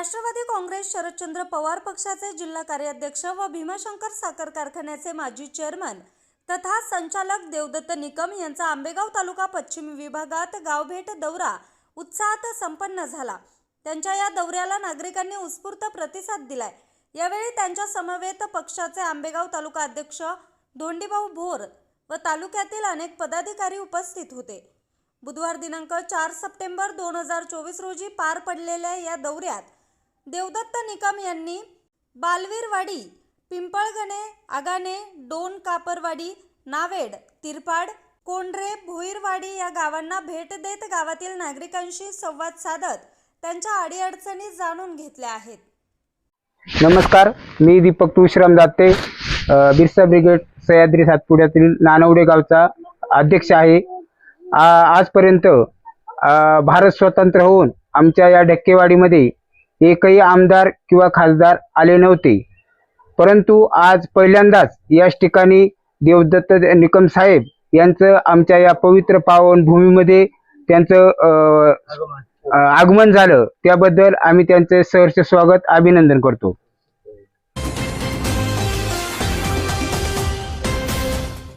राष्ट्रवादी काँग्रेस शरदचंद्र पवार पक्षाचे जिल्हा कार्याध्यक्ष व भीमाशंकर साखर कारखान्याचे माजी चेअरमन तथा संचालक देवदत्त निकम यांचा आंबेगाव तालुका पश्चिम विभागात गावभेट दौरा उत्साहात संपन्न झाला. त्यांच्या या दौऱ्याला नागरिकांनी उत्स्फूर्त प्रतिसाद दिलाय. यावेळी त्यांच्या समवेत पक्षाचे आंबेगाव तालुका अध्यक्ष धोंडीभाऊ भोर व तालुक्यातील अनेक पदाधिकारी उपस्थित होते. बुधवार दिनांक चार सप्टेंबर दोन हजार चोवीस रोजी पार पडलेल्या या दौऱ्यात देवदत्त निकम यांनी बालवीरवाडी पिंपळगणे आगाणे डोन कापरवाडी नावेड तिरपाड कोंढरे भोईरवाडी या गावांना भेट देत गावातील नागरिकांशी संवाद साधत त्यांच्या अडीअडचणी जाणून घेतल्या आहेत. नमस्कार मी दीपक तुळशीराम दाते बिरसा ब्रिगेड सह्याद्री सातपुड्यातील नानवडे गावचा अध्यक्ष आहे. आजपर्यंत भारत स्वतंत्र होऊन आमच्या या ढक्केवाडीमध्ये एकही आमदार किंवा खासदार आले नव्हते. परंतु आज पहिल्यांदाच याच ठिकाणी देवदत्त निकम साहेब यांचं आमच्या या पवित्र पावन भूमीमध्ये त्यांचं आगमन झालं. त्याबद्दल आम्ही त्यांचे सहर्ष स्वागत अभिनंदन करतो.